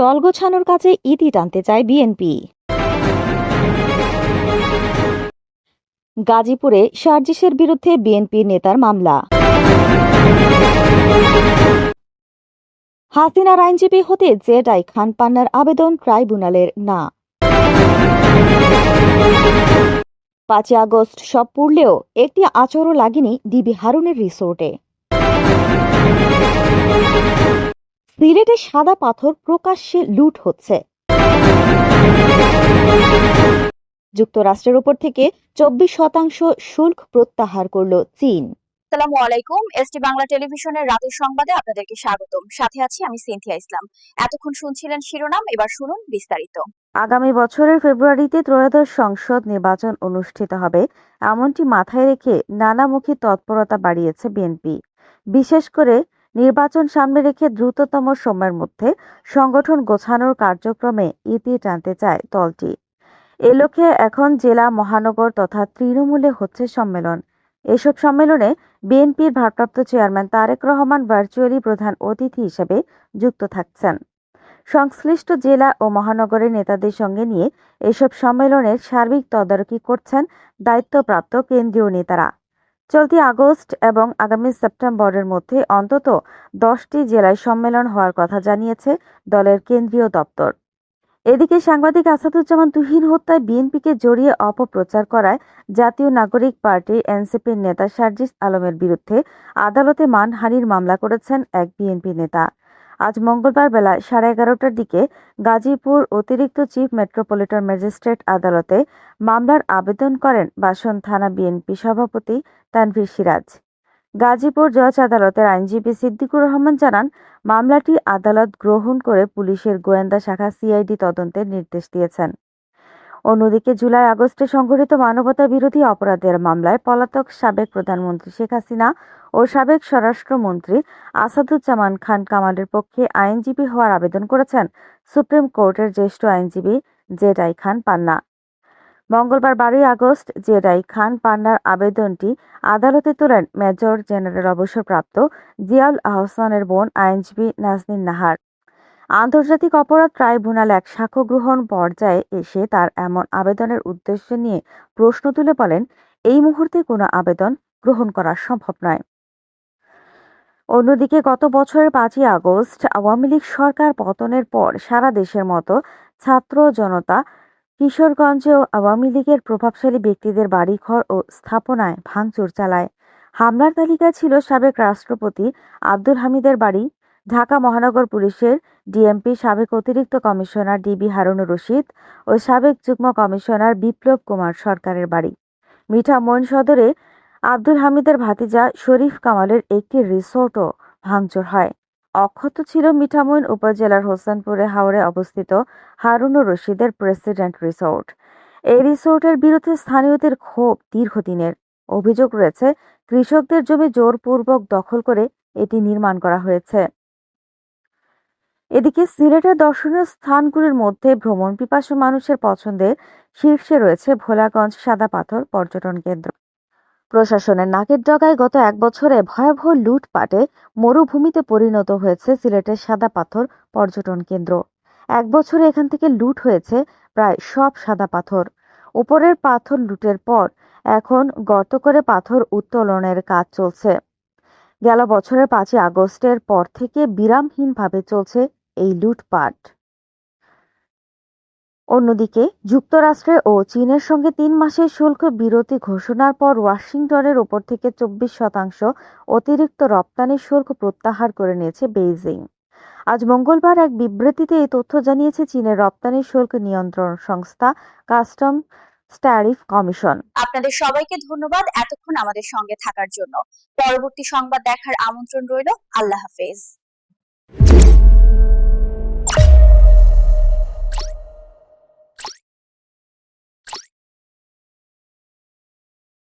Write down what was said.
দল গোছানোর কাজে ইতি টানতে চায় বিএনপি। গাজীপুরে সার্জিসের বিরুদ্ধে বিএনপির নেতার মামলা। হাসিনার আইনজীবী হতে জেডাই খান পান্নার আবেদন ট্রাইব্যুনালের না। পাঁচই আগস্ট সব পুড়লেও একটি আচরও লাগেনি ডিবি হারুনের রিসোর্টে। সিলেটে সাদা পাথর প্রকাশ্যে লুট হচ্ছে। যুক্তরাষ্ট্রের উপর থেকে চব্বিশ শতাংশ শুল্ক প্রত্যাহার করল চীন। আসসালামু আলাইকুম এসটি বাংলা টেলিভিশনের রাতের সংবাদে আপনাদেরকে স্বাগতম। সাথে আছি আমি সিনথিয়া ইসলাম। এতক্ষণ শুনছিলেন শিরোনাম এবার শুনুন বিস্তারিত। আগামী বছরের ফেব্রুয়ারিতে ত্রয়োদশ সংসদ নির্বাচন অনুষ্ঠিত হবে। এমনটি মাথায় রেখে নানামুখী তৎপরতা বাড়িয়েছে বিএনপি। বিশেষ করে নির্বাচন সামনে রেখে দ্রুততম সময়ের মধ্যে সংগঠন গোছানোর কার্যক্রমে ইতি টানতে চায় দলটি। এ লক্ষ্যে এখন জেলা, মহানগর তথা তৃণমূলে হচ্ছে সম্মেলন। এসব সম্মেলনে বিএনপির ভারপ্রাপ্ত চেয়ারম্যান তারেক রহমান ভার্চুয়ালি প্রধান অতিথি হিসেবে যুক্ত থাকছেন। সংশ্লিষ্ট জেলা ও মহানগরের নেতাদের সঙ্গে নিয়ে এসব সম্মেলনের সার্বিক তদারকি করছেন দায়িত্বপ্রাপ্ত কেন্দ্রীয় নেতারা। চলতি আগস্ট এবং আগামী সেপ্টেম্বরের মধ্যে অন্তত দশটি জেলায় সম্মেলন হওয়ার কথা জানিয়েছে দলের কেন্দ্রীয় দপ্তর। এদিকে সাংবাদিক আসাদুজ্জামান তুহিন হত্যায় বিএনপিকে জড়িয়ে অপপ্রচার করায় জাতীয় নাগরিক পার্টি এনসিপির নেতা সার্জিস আলমের বিরুদ্ধে আদালতে মানহানির মামলা করেছেন এক বিএনপি নেতা। আজ মঙ্গলবার বেলা সাড়ে এগারোটার দিকে গাজীপুর অতিরিক্ত চিফ মেট্রোপলিটন ম্যাজিস্ট্রেট আদালতে মামলার আবেদন করেন বাসন থানা বিএনপি সভাপতি তানভীর সিরাজ। গাজীপুর জজ আদালতের আইনজীবী সিদ্দিকুর রহমান জানান, মামলাটি আদালত গ্রহণ করে পুলিশের গোয়েন্দা শাখা সিআইডি তদন্তের নির্দেশ দিয়েছেন। অন্যদিকে জুলাই আগস্টে সংঘটিত মানবতা বিরোধী অপরাধের মামলায় পলাতক সাবেক প্রধানমন্ত্রী শেখ হাসিনা ও সাবেক স্বরাষ্ট্রমন্ত্রী আসাদুজ্জামান খান কামালের পক্ষে আইনজীবী হওয়ার আবেদন করেছেন সুপ্রিম কোর্টের জ্যেষ্ঠ আইনজীবী জেডাই খান পান্না। মঙ্গলবার বারোই আগস্ট জেডাই খান পান্নার আবেদনটি আদালতে তোলেন মেজর জেনারেল অবসরপ্রাপ্ত জিয়াউল আহসানের বোন আইনজীবী নাজনীন নাহার। আন্তর্জাতিক অপরাধ ট্রাইব্যুনাল এক সাক্ষ্য গ্রহণ পর্যায়ে এসে তার এমন আবেদনের উদ্দেশ্য নিয়ে প্রশ্ন তুলে বলেন, এই মুহূর্তে কোনো আবেদন গ্রহণ করা সম্ভব নয়। অন্যদিকে গত বছরের পাঁচই আগস্ট আওয়ামী লীগ সরকার পতনের পর সারা দেশের মতো ছাত্র জনতা কিশোরগঞ্জেও আওয়ামী লীগের প্রভাবশালী ব্যক্তিদের বাড়িঘর ও স্থাপনায় ভাঙচুর চালায়। হামলার তালিকা ছিল সাবেক রাষ্ট্রপতি আব্দুল হামিদের বাড়ি ঢাকা মহানগর পুলিশের ডিএমপি সাবেক অতিরিক্ত কমিশনার ডিবি হারুনুর রশিদ ও সাবেক যুগ্ম কমিশনার বিপ্লব কুমার সরকারের বাড়ি। মিঠা মিঠামইন সদরে আব্দুল হামিদের ভাতিজা শরীফ কামালের একটি রিসোর্টও ভাঙচুর হয়। অক্ষত ছিল মিঠামইন উপজেলার হোসেনপুরে হাওড়ে অবস্থিত হারুনুর রশিদের প্রেসিডেন্ট রিসোর্ট। এই রিসোর্টের বিরুদ্ধে স্থানীয়দের ক্ষোভ দীর্ঘদিনের। অভিযোগ রয়েছে, কৃষকদের জমি জোরপূর্বক দখল করে এটি নির্মাণ করা হয়েছে। এদিকে সিলেটের দর্শনীয় স্থানগুলির মধ্যে ভ্রমণ পিপাসু মানুষের পছন্দের শীর্ষে রয়েছে ভোলাগঞ্জ সাদা পাথর পর্যটন কেন্দ্র। প্রশাসনের নাকের ডগায় গত এক বছরে ভয়াবহ লুটপাটে মরুভূমিতে পরিণত হয়েছে সিলেটের সাদা পাথর পর্যটন কেন্দ্র। এক বছরে এখান থেকে লুট হয়েছে প্রায় সব সাদা পাথর। উপরের পাথর লুটের পর এখন গর্ত করে পাথর উত্তোলনের কাজ চলছে। গেল বছরের পাঁচই আগস্টের পর থেকে বিরামহীনভাবে চলছে এই লুটপাট অন্যদিকে, যুক্তরাষ্ট্রে ও চীনের সঙ্গে তিন মাসের শুল্ক বিরতি ঘোষণার পর ওয়াশিংটনের ওপর থেকে চব্বিশ শতাংশ অতিরিক্ত রপ্তানি শুল্ক প্রত্যাহার করে নিয়েছে বেইজিং। আজ মঙ্গলবার এক বিবৃতিতে এই তথ্য জানিয়েছে চীনের রপ্তানি শুল্ক নিয়ন্ত্রণ সংস্থা কাস্টম ট্যারিফ কমিশন। আপনাদের সবাইকে ধন্যবাদ এতক্ষণ আমাদের সঙ্গে থাকার জন্য। পরবর্তী সংবাদ দেখার আমন্ত্রণ রইল। আল্লাহ হাফেজ।